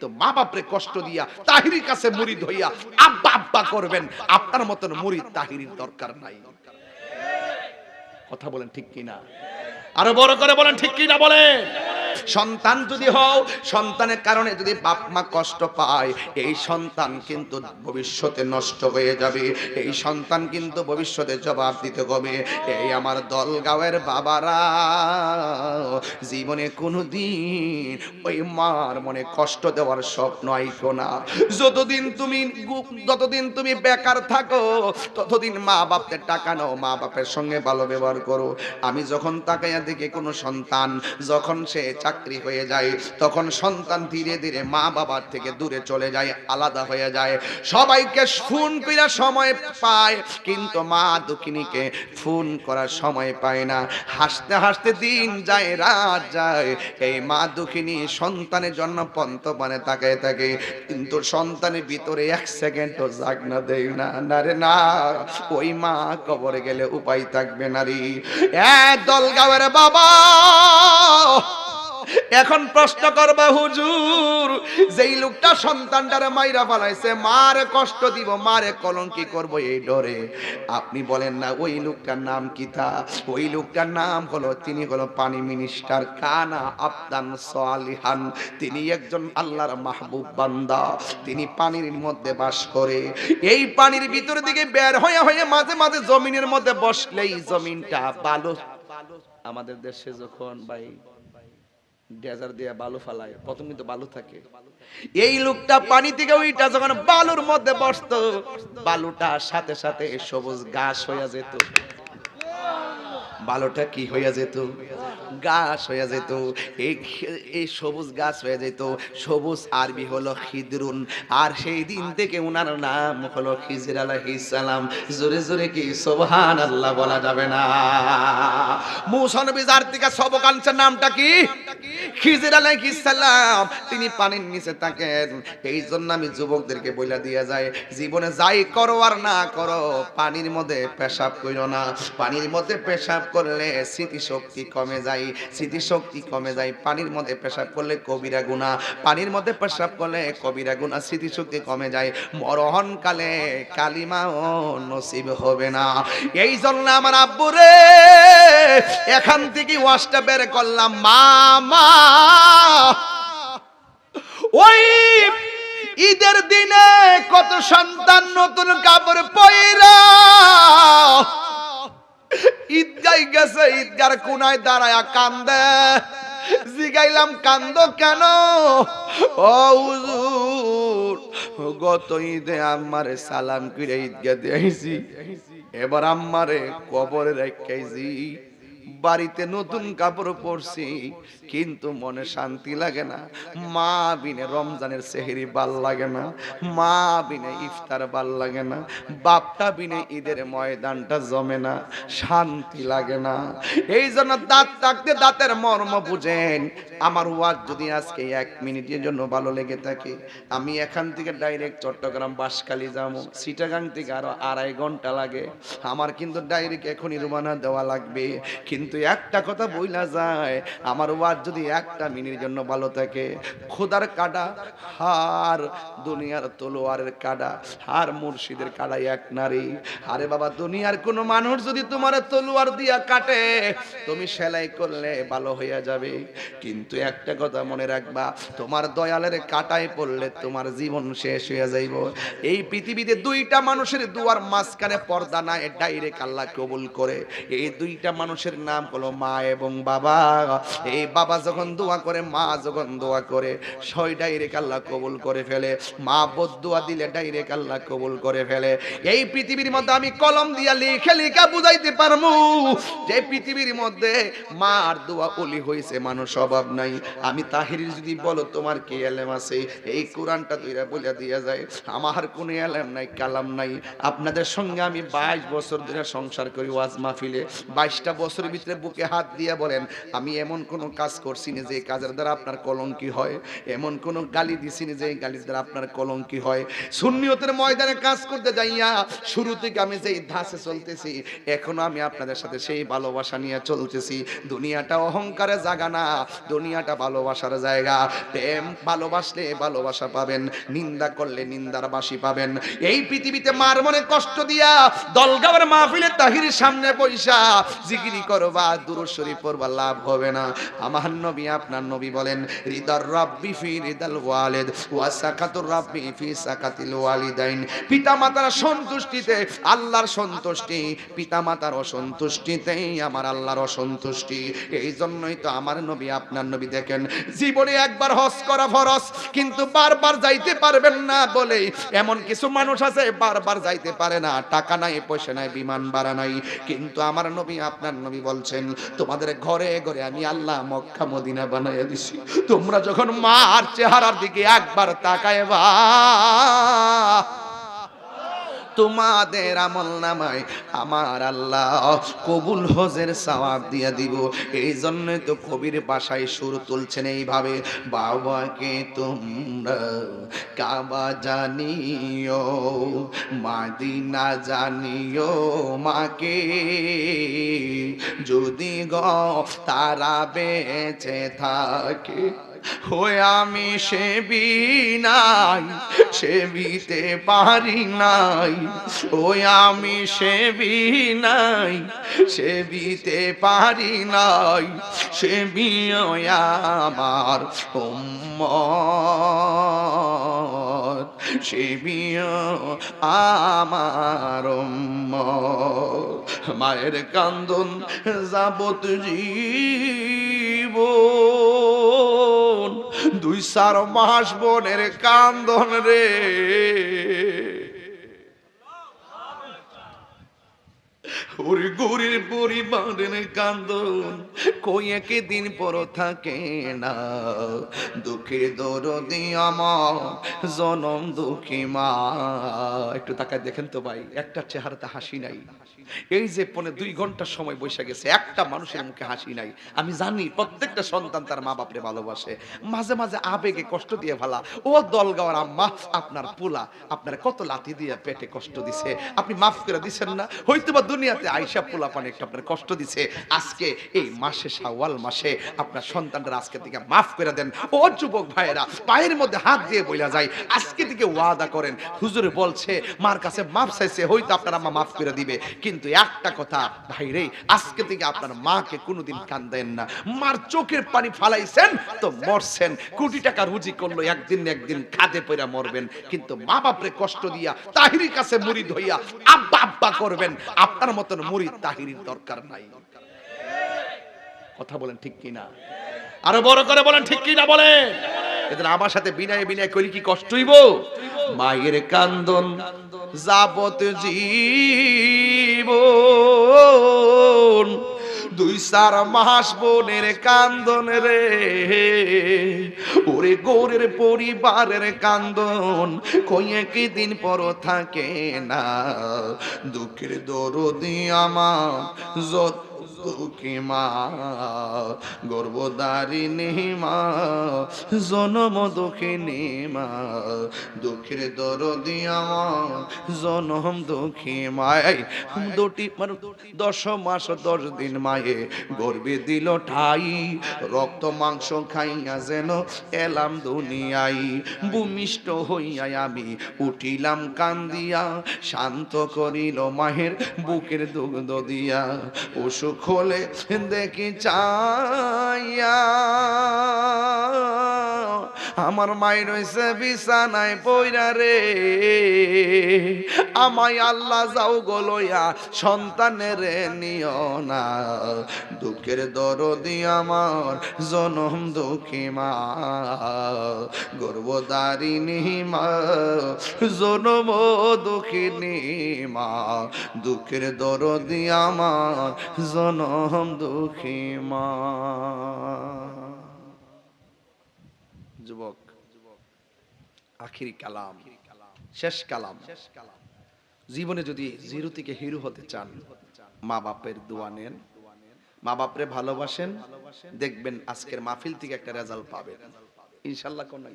তো মা বাপরে কষ্ট দিয়া তাহিরির কাছে মুড়ি হইয়া আব্বা আব্বা করবেন। আপনার মতন মুড়ি তাহিরির দরকার নাই। কথা বলেন ঠিক কিনা? আরও বড় করে বলেন ঠিক কিনা বলেন? সন্তান যদি হও, সন্তানের কারণে যদি বাপ মা কষ্ট পায়, এই সন্তান কিন্তু ভবিষ্যতে নষ্ট হয়ে যাবে। এই সন্তান কিন্তু ভবিষ্যতে জবাব দিতে হবে এই আমার দলগাঁওয়ের বাবারা, জীবনে কোনোদিন ওই মার মনে কষ্ট দেওয়ার স্বপ্ন আইকো না। যতদিন তুমি যতদিন তুমি বেকার থাকো, ততদিন মা বাপের টাকা নাও, মা বাপের সঙ্গে ভালো ব্যবহার করো। আমি যখন তাকাইয়া দেখি কোনো সন্তান, যখন সে চাকরি হয়ে যায়, তখন সন্তান ধীরে ধীরে মা বাবার থেকে দূরে চলে যায়, আলাদা হয়ে যায়। সবাইকে ফোন কইরা সময় পায়, কিন্তু মা দুঃখিনীকে ফোন করার সময় পায় না। হাসতে হাসতে দিন যায়, রাত যায়। এই মা দুঃখিনী সন্তানের জন্য পন্তপানে তাকায় থাকে, কিন্তু সন্তানের ভিতরে এক সেকেন্ডও জাগ না দেয় না না রে, না। ওই মা কবরে গেলে উপায় থাকবে নারী এক দলগাঁওয়ের বাবা এখন প্রশ্ন করবা, হুজুর, যেই লোকটা সন্তানটারে মাইরা ফেলাইছে, মারে কষ্ট দিব, মারে কলঙ্কি করব এই ডরে। আপনি বলেন না, ওই লোকটার নাম কি তা? ওই লোকটার নাম হলো, তিনি হলো পানি মিনিস্টার কানা আবদান সালিহান। তিনি একজন আল্লাহর মাহবুব বান্দা। তিনি পানির মধ্যে বাস করে। এই পানির ভিতর দিকে বের হয়ে হয়ে মাঝে মাঝে জমিনের মধ্যে বসলেই জমিনটা বালু। আমাদের দেশে যখন ভাই ডেজার দিয়ে বালু ফালায় প্রথম কিন্তু বালু থাকে। এই লোকটা পানি থেকে ওইটা যখন বালুর মধ্যে বসতো, বালুটা সাথে সাথে সবুজ ঘাস হইয়া যেত। বালুটা কি হইয়া যেত? গাছ হইয়া যেত। এই সবুজ গাছ হয়ে যেত। সবুজ আরবি হলো খিদরুন, আর সেই দিন থেকে উনার নাম হলো খিজির আলাইহিস সালাম। জোরে জোরে কি সুবহান আল্লাহ বলা যাবে না? মুসা নবী যার থেকে সবক আনছেন নামটা কি? খিজির আলাইহিস সালাম। তিনি পানির নিচে থাকেন। এই জন্য আমি যুবকদেরকে বইলা দিয়ে যায় জীবনে যাই করো আর না করো, পানির মধ্যে পেশাব কইরো না। পানির মধ্যে পেশাব করলে স্মৃতিশক্তি কমে যায়, স্মৃতিশক্তি কমে যায়। পানির মধ্যে পেশাব করলে কবিরা গুণা পানির মধ্যে পেশাব করলে কবিরা গুণা স্মৃতিশক্তি কমে যায়। মরহনকালে কালিমাও নসিব হবে না। এই জন্য আমার আব্বুরে এখান থেকে ওয়াশটা বের করলাম। মামা ওই ঈদের দিনে কত সন্তান নতুন কাপড় পয়রা ঈদগাই গেছে, ঈদগার কোনায় দাঁড়ায়া কান্দে। জিগাইলাম, কান্দ কেন? ও হুজুর, গত ঈদে আম্মারে সালাম করে ঈদগা দিয়েছি এবার আম্মারে কবরে রেখেছি বাড়িতে নতুন কাপড় পরছি, কিন্তু মনে শান্তি লাগে না। মা বিনে রমজানের সেহেরি ভালো লাগে না মা বিনে ইফতার ভালো লাগে না, বাপটা বিনে ঈদের ময়দানটা জমে না, শান্তি লাগে না। এই জন্য দাঁত থাকতে দাঁতের মর্ম বুঝেন। আমার ওয়াজ যদি আজকে এক মিনিটের জন্য ভালো লেগে থাকে, আমি এখান থেকে ডাইরেক্ট চট্টগ্রাম বাসকালি যাব। সিটাগাং থেকে আরও আড়াই ঘণ্টা লাগে। আমার কিন্তু ডাইরেক্ট এখনই রুমানা দেওয়া লাগবে। কিন্তু একটা কথা বইলা যায়, আমার ওয়াজ যদি একটা মিনির জন্য ভালো থাকে, খোদার কাটা হার, দুনিয়ার তলোয়ারের কাটা হার, মুর্শিদের কাটাই এক নারী। আরে বাবা, দুনিয়ার কোনো মানুষ যদি তোমার তলোয়ার দিয়া কাটে, তুমি সেলাই করলে ভালো হইয়া যাবে। কিন্তু একটা কথা মনে রাখবা, তোমার দয়ালের কাটায় পড়লে তোমার জীবন শেষ হয়ে যাইব। এই পৃথিবীতে দুইটা মানুষের দুয়ার মাঝখানে পর্দা নাই, ডাইরেক্ট আল্লাহ কবুল করে। এই দুইটা মানুষের নাম হলো মা এবং বাবা। এই বাবা যখন দোয়া করে, মা যখন দোয়া করে সই ডাইরেক্ট আল্লাহ কবুল করে ফেলে। মা বদুয়া দিলে ডাইরেক্ট আল্লাহ কবুল করে ফেলে। এই পৃথিবীর মধ্যে আমি কলম দিয়া লিখে লিখে বুঝাইতে পারমু। যে পৃথিবীর মধ্যে মা আর দোয়া অলি হয়েছে মানুষ অভাব নাই। আমি তাহিরির যদি বলো, তোমার কি এলেম আছে? এই কোরআনটা দুইরা বলে দিয়া যায়, আমার কোনো এলেম নাই, কালাম নাই। আপনাদের সঙ্গে আমি বাইশ বছর ধরে সংসার করি, ওয়াজ মাহফিলে। বাইশটা বছরের ভিতরে বুকে হাত দিয়ে বলেন, আমি এমন কোন কাজ করছি না যে কাজের দ্বারা আপনার কলঙ্কি হয়। এমন কোন গালি দিছি না যে গালির দ্বারা আপনার কলঙ্কি হয়। সুন্নিয়তের ময়দানে কাজ করতে যাইয়া শুরু থেকে আমি যেই ধাসে চলতেছি, এখনও আমি আপনাদের সাথে সেই ভালোবাসা নিয়ে চলতেছি। দুনিয়াটা অহংকারে জায়গা না, দুনিয়াটা ভালোবাসার জায়গা। প্রেম ভালোবাসলে ভালোবাসা পাবেন, নিন্দা করলে নিন্দার বাসি পাবেন। এই পৃথিবীতে মার মনে কষ্ট দিয়া দলগাবার মাহফিলে তাহির সামনে পয়সা জিগিরি করবা দুরুদ শরীফ পড়বা লাভ হবে না। আমার নবী, আপনার নবী বলেন হৃদর রব্বি ফি হৃদাল ওয়ালিদ ওয়া সাকাতুর রব্বি ফি সাকাতিল ওয়ালিদাইন। পিতা মাতার সন্তুষ্টিতে, আল্লাহর সন্তুষ্টি পিতা মাতার অসন্তুষ্টিতেই আমার আল্লাহর অসন্তুষ্টি। এই জন্যই তো আমার নবী, আপনার নবী দেখেন, জীবনে একবার হজ করা ফরজ, কিন্তু বারবার যাইতে পারবেন না বলেই এমন কিছু মানুষ আছে, বারবার যাইতে পারে না, টাকা নাই, পয়সা নাই, বিমান ভাড়া নাই। কিন্তু আমার নবী, আপনার নবী বলছেন, তোমাদের ঘরে ঘরে আমি আল্লাহ মক্কা, মদিনা বানাইয়া দিছি। তোমরা যখন মার চেহারার দিকে একবার তাকায় বা তোমাদের আমল নামায় আমার আল্লাহ কবুল হজের সওয়াব দিয়া দিব। এই জন্যই তো কবির বাসায় সুর তুলছেন এইভাবে, বাবাকে তোমরা কাবা জানিও, মাদিনা জানিও মাকে। যদি গ তারা বেঁচে থাকে ওই আমি সেবি নাই, সেবিতে পারি নাই। ওই আমি সেবি নাই, সেবিতে পারি নাই, সেবি আমার উম্মত। সেবি আমার মায়ের কান্দন যাবত জীবন দুই চার মাস বোনের কান্দন রে। ওরে গরির পরিবারের কান্দন, কই একে দিন পর থাকে না। দুঃখের দরদি আমার, জনম দুঃখী মা একটু তাকায় দেখেন তো ভাই, একটা চেহারাতে হাসি নাই। এই যে পনে দুই ঘণ্টা সময় বসে গেছে, একটা মানুষের মুখে হাসি নাই। আমি জানি প্রত্যেকটা সন্তান তার মা বাপরে ভালোবাসে। মাঝে মাঝে আবেগে কষ্ট দিয়ে ভালা, ও দলগাওয়ার আম্মা, আপনার পোলা, আপনার কত লাথি দিয়ে পেটে কষ্ট দিছে। আপনি মাফ করে দিছেন না? হয়তো বা দুনিয়াতে আইসা পোলা পানে একটু আপনার কষ্ট দিছে। আজকে এই মাসে শাওয়াল মাসে আপনার সন্তানরা আজকে থেকে মাফ করে দেন। ও যুবক ভাইয়েরা, পায়ের মধ্যে হাত দিয়ে বইলা যায়। আজকে থেকে ওয়াদা করেন। হুজুর বলছে, মার কাছে মাফ চাইছে, হয়তো আপনার আম্মা মাফ করে দিবে। কিন্তু একটা কথা, ভাইরে, আজকে থেকে আপনার মাকে কোনোদিন কান্দেন না। মার চোখের পানি ফালাইছেন তো মরছেন। কোটি টাকা রুজি করল, একদিন একদিন খাদে পয়রা মরবেন। কিন্তু মা বাপরে কষ্ট দিয়া তাহিরির কাছে মুরিদ হইয়া আব্বা আব্বা করবেন। আপনার মতন মুরিদ তাহিরির দরকার নাই। কথা বলেন ঠিক কিনা? আরও বড় করে বলেন ঠিক কিনা বলেন? এদের আমার সাথে বিনায় বিনায় করি কি কষ্ট হইব? মায়ের কান্দন যাবত জীবন দুই চার মাস বোনের কান্দন রে। ওরে গোরের পরিবারের কান্দন, কইয়ে কি দিন পর থাকে না। দুঃখের দরদি আমার যত দুঃখী মা গর্বদারিণী মা, জনম দুঃখিনী মা, দুঃখের দরদি আমার, জনম দুঃখী মায় দুটি মানে দশ মাস, দশ দিন মায়ে গর্বে দিল ঠাই। রক্ত, মাংস খাইয়া যেন এলাম দুনিয়াই। ভূমিষ্ঠ হইয়া আমি উঠিলাম কান্দিয়া, শান্ত করিল মাহের বুকের দুগ্ধ দিয়া। অসুখ হলে দেখি চাইয়া আমার মাই রয়েছে বিছানায় পইরা রে। আমায় আল্লাহ যাও গলইয়া সন্তানের নিও না। দুঃখের দরদি আমার, জনম দুঃখী মা। গর্বদারিণী মা, জনম দুঃখিনী মা। দুঃখের দরদি আমার, জনম দুঃখী মা। যুবক, আখির কালাম, শেষ কালাম। জীবনে যদি জিরো থেকে হিরু হতে চান, মা বাপের দোয়া নেন। মা বাপরে ভালোবাসেন, দেখবেন আজকের মাহফিল থেকে একটা রেজাল্ট পাবেন। ইনশাল্লাহ কোন না